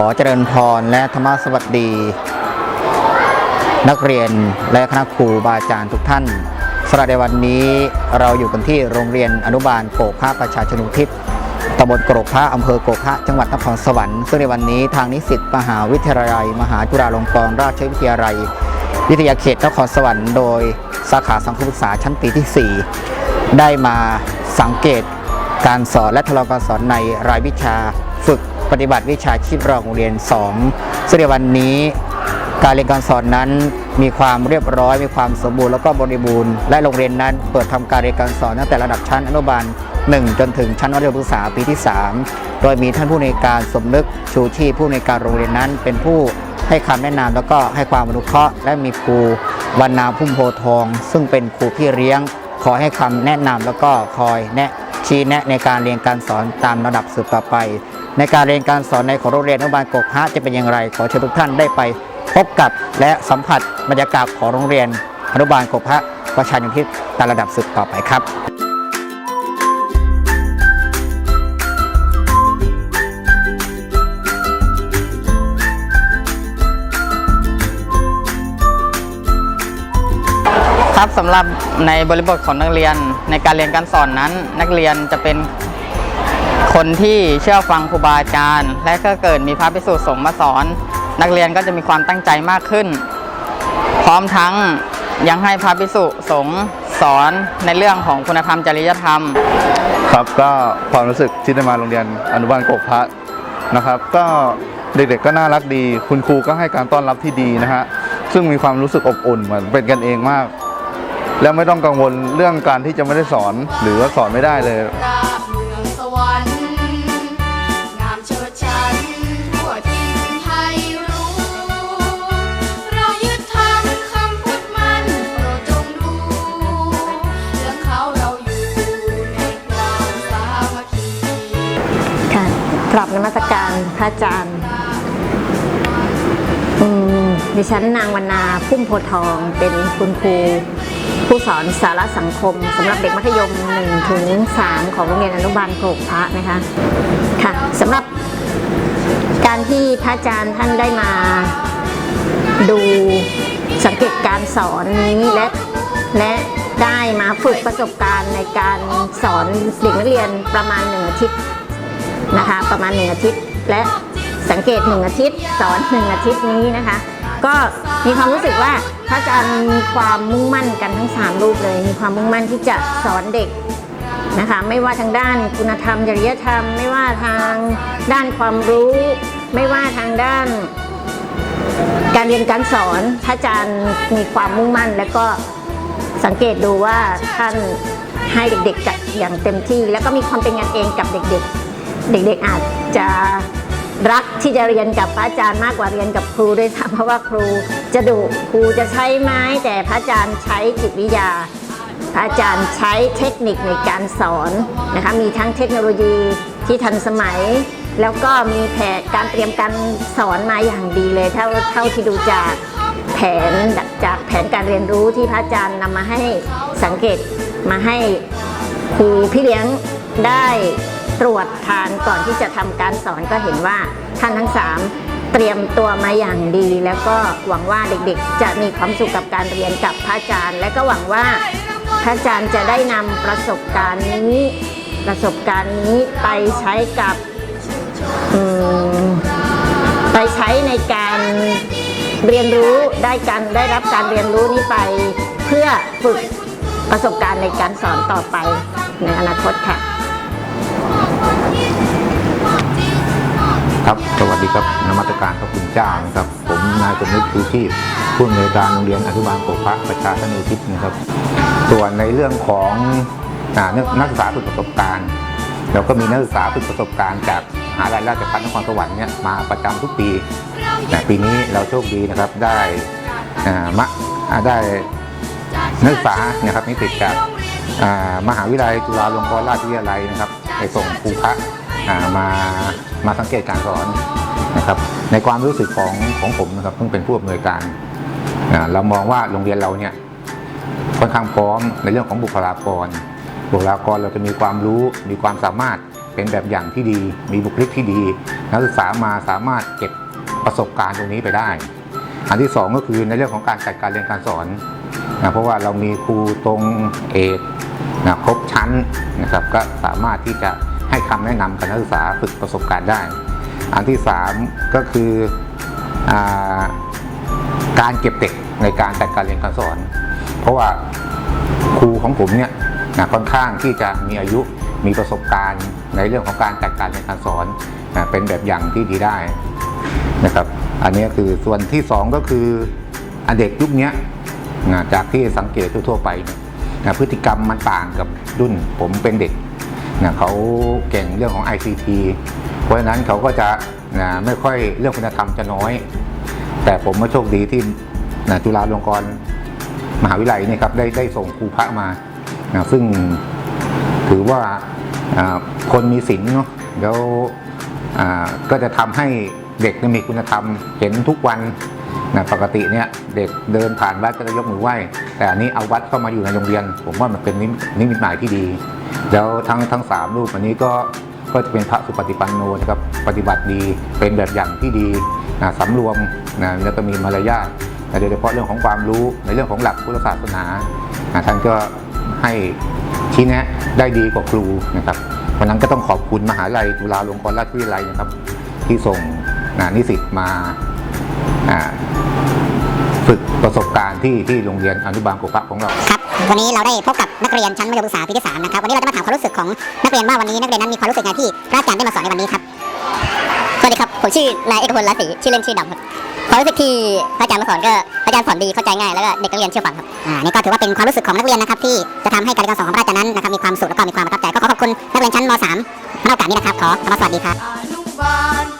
ขอเจริญพรและธรรมสวัสดี นักเรียนและคณะครูบาอาจารย์ทุกท่านสำหรับในวันนี้เราอยู่กันที่โรงเรียนอนุบาลโกกพระประชาชนุทิศตำบลโกกพระอำเภอโกกพระจังหวัดนครสวรรค์ซึ่งในวันนี้ทางนิสิตมหาวิทยาลัย มหาจุฬาลงกรณราชวิทยาลัย วิทยาเขตนครสวรรค์โดยสาขาสังคมศึกษาชั้นปีที่ 4 ได้มาสังเกตการสอนและทดลองการสอนในรายวิชาฝึก ปฏิบัติวิชาชีพรองโรงเรียน2ซึ่งในวันนี้การเรียนการสอนนั้นมีความเรียบร้อย มีความสมบูรณ์แล้วก็บริบูรณ์และโรงเรียนนั้นเปิดทำการเรียนการสอนตั้งแต่ระดับชั้นอนุบาล 1 จนถึงชั้นมัธยมศึกษาปีที่ 3 โดยมีท่านผู้ในการสมนึกชูชีพผู้ในการโรงเรียนนั้น เป็นผู้ให้คำแนะนำแล้วก็ให้ความอนุเคราะห์และมีครูวรรณาพุ่มโพทอง ซึ่งเป็นครูพี่เลี้ยงขอให้คำแนะนำแล้วก็คอยแนะชี้แนะในการเรียนการสอนตามระดับสืบต่อไป ในการเรียนการสอนในของโรงเรียนอนุบาลกกฮะจะเป็นอย่างไร ขอเชิญทุกท่านได้ไปพบกับและสัมผัสบรรยากาศของโรงเรียนอนุบาลกกฮะประชานุทิศตามระดับสืบต่อไปครับครับสำหรับในบริบทของนักเรียนในการเรียนการสอนนั้น นักเรียนจะเป็น คนที่เชื่อฟังครูบาอาจารย์ และก็เกิดมีพระภิกษุสงฆ์มาสอน นักเรียนก็จะมีความตั้งใจมากขึ้น พร้อมทั้งยังให้พระภิกษุสงฆ์สอนในเรื่องของคุณธรรมจริยธรรม ครับก็ความรู้สึกที่ได้มาโรงเรียนอนุบาลโกกพระนะครับ ก็เด็กๆก็น่ารักดี คุณครูก็ให้การต้อนรับที่ดีนะฮะซึ่งมีความรู้สึกอบอุ่นเหมือนเป็นกันเองมาก แล้วไม่ต้องกังวลเรื่องการที่จะไม่ได้สอนหรือว่าสอนไม่ได้เลย กลับนมัสการพระอาจารย์ดิฉันนางวรรณาพุ่มโพทองเป็นคุณครู ผู้สอนสาระสังคมสำหรับเด็กมัธยม1ถึง3ของโรงเรียนอนุบาลโกกพระนะคะค่ะสำหรับการที่พระอาจารย์ท่านได้มาดูสังเกตการสอนนี้และและได้มาฝึกประสบการณ์ในการสอนเด็กนักเรียนประมาณหนึ่งอาทิตย์นะคะประมาณหนึ่งอาทิตย์ และสังเกตหนึ่งอาทิตย์ สอนหนึ่งอาทิตย์นี้นะคะ ก็มีความรู้สึกว่า พระอาจารย์มีความมุ่งมั่นกันทั้งสามรูปเลย มีความมุ่งมั่นที่จะสอนเด็กนะคะ ไม่ว่าทางด้านคุณธรรมจริยธรรม ไม่ว่าทางด้านความรู้ ไม่ว่าทางด้าน การเรียนการสอนพระอาจารย์มีความมุ่งมั่น และก็สังเกตดูว่าท่านให้เด็กๆจัดอย่างเต็มที่ แล้วก็มีความเป็นกันเองกับเด็กๆ เด็กๆอาจจะ รักที่จะเรียนกับพระอาจารย์มากกว่าเรียนกับครูด้วยซ้ำเพราะว่าครูจะดุครูจะใช้ไม้ แต่พระอาจารย์ใช้จิตวิทยา พระอาจารย์ใช้เทคนิคในการสอนนะคะมีทั้งเทคโนโลยีที่ทันสมัย แล้วก็มีแผนการเตรียมการสอนมาอย่างดีเลยเท่าเท่าที่ดูจากแผนจากแผนการเรียนรู้ที่พระอาจารย์นำมาให้สังเกตมาให้ครูพี่เลี้ยงได้ ตรวจทานก่อนที่จะทำการสอนก็เห็นว่าท่านทั้งสามเตรียมตัวมาอย่างดี แล้วก็หวังว่าเด็กๆ จะมีความสุขกับการเรียนกับพระอาจารย์ และก็หวังว่าพระอาจารย์จะได้นำประสบการณ์นี้ ประสบการณ์นี้ไปใช้กับไปใช้ในการเรียนรู้ได้การได้รับการเรียนรู้นี้ไปเพื่อฝึกประสบการณ์ในการสอนต่อไปในอนาคตค่ะ ครับสวัสดีครับนมัสการพระคุณเจ้านะครับ ผมนายสมนึกชูชีพผู้อำนวยการโรงเรียนอนุบาลโกพระประชาชนอุทิศนะครับ ส่วนในเรื่องของนักศึกษาฝึกประสบการณ์เราก็มีนักศึกษาฝึกประสบการณ์จากมหาลัยราชภัฏนครสวรรค์เนี่ยมาประจำทุกปีแต่ปีนี้เราโชคดีนะครับได้มะอ่าได้นักศึกษานะครับนิสิตจากมหาวิทยาลัยจุฬาลงกรณราชวิทยาลัยนะครับไปส่งครูพระมา มาสังเกตการสอนนะครับในความรู้สึกของของผมนะครับเพิ่งเป็นผู้อำนวยการเรามองว่าโรงเรียนเราเนี่ยค่อนข้างพร้อมในเรื่องของบุคลากร บุคลากรเราจะมีความรู้มีความสามารถเป็นแบบอย่างที่ดี มีบุคลิกที่ดี นักศึกษามาสามารถเก็บประสบการณ์ตรงนี้ไปได้ อันที่สองก็คือในเรื่องของการจัดการเรียนการสอนนะเพราะว่าเรามีครูตรงเอกนะครบชั้นนะครับก็สามารถที่จะ ให้คำแนะนำกับนักศึกษาฝึกประสบการณ์ได้ อันที่สามก็คืออการเก็บเด็กในการจัดการเรียนการสอน เพราะว่าครูของผมเนี่ยนะค่อนข้างที่จะมีอายุมีประสบการณ์ในเรื่องของการจัดการเรียนการสอนนะเป็นแบบอย่างที่ดีได้นะครับอันนี้คือส่วนที่สองก็คืออเด็กยุคนี้นะจากที่สังเกตทั่วไปนะพฤติกรรมมันต่างกับรุ่นผมเป็นเด็ก นะเขาเก่งเรื่องของ ICT เพราะฉะนั้นเขาก็จะนะไม่ค่อยเรื่องคุณธรรมจะน้อย แต่ผมก็โชคดีที่นะจุฬาลงกรณ์มหาวิทยาลัยเนี่ยครับได้ได้ส่งครูพระมานะซึ่งถือว่าคนมีศีลเนาะแล้วก็จะทำให้เด็กมีคุณธรรมเห็นทุกวันนะปกติเนี่ยเด็กเดินผ่านวัดก็จะยกมือไหว้ แต่อันนี้เอาวัดเข้ามาอยู่ในโรงเรียน ผมว่ามันเป็นนิมิตนิมิตหมายที่ดี แล้วทั้งทั้งสามรูปอันนี้ก็ก็จะเป็นพระสุปฏิปันโนนะครับปฏิบัติดีเป็นแบบอย่างที่ดีนะสำรวมนะแล้วก็มีมารยาทโดยเฉพาะเรื่องของความรู้ในเรื่องของหลักพุทธศาสนานะท่านก็ให้ชี้แนะได้ดีกว่าครูนะครับเพราะฉะนั้นก็ต้องขอบคุณมหาลัยจุฬาลงกรณราชวิทยาลัยนะครับ ที่ส่งนะนิสิตมาฝึกประสบการณ์ที่ที่โรงเรียนอนุบาลกุพักของเรา วันนี้เราได้พบกับนักเรียนชั้นมัธยมศึกษาปีที่3นะครับวันนี้เราจะมาถามความรู้สึกของนักเรียนว่าวันนี้นักเรียนนั้นมีความรู้สึกไงที่พระอาจารย์ได้มาสอนในวันนี้ครับสวัสดีครับผมชื่อนายเอกพลรัศรีชื่อเล่นชื่อดำครับความรู้สึกที่พระอาจารย์มาสอนก็พระอาจารย์สอนดีเข้าใจง่ายแล้วก็เด็กนักเรียนเชื่อฟังครับอ่านี่ก็ถือว่าเป็นความรู้สึกของนักเรียนนะครับที่จะทำให้การเรียนการสอนของพระอาจารย์นั้นนะครับมีความสุขและก็มีความประทับใจก็ขอขอบคุณนักเรียนชั้นม .3 ในโอกาสนี้นะครับขอกล่าสวัสดีครับ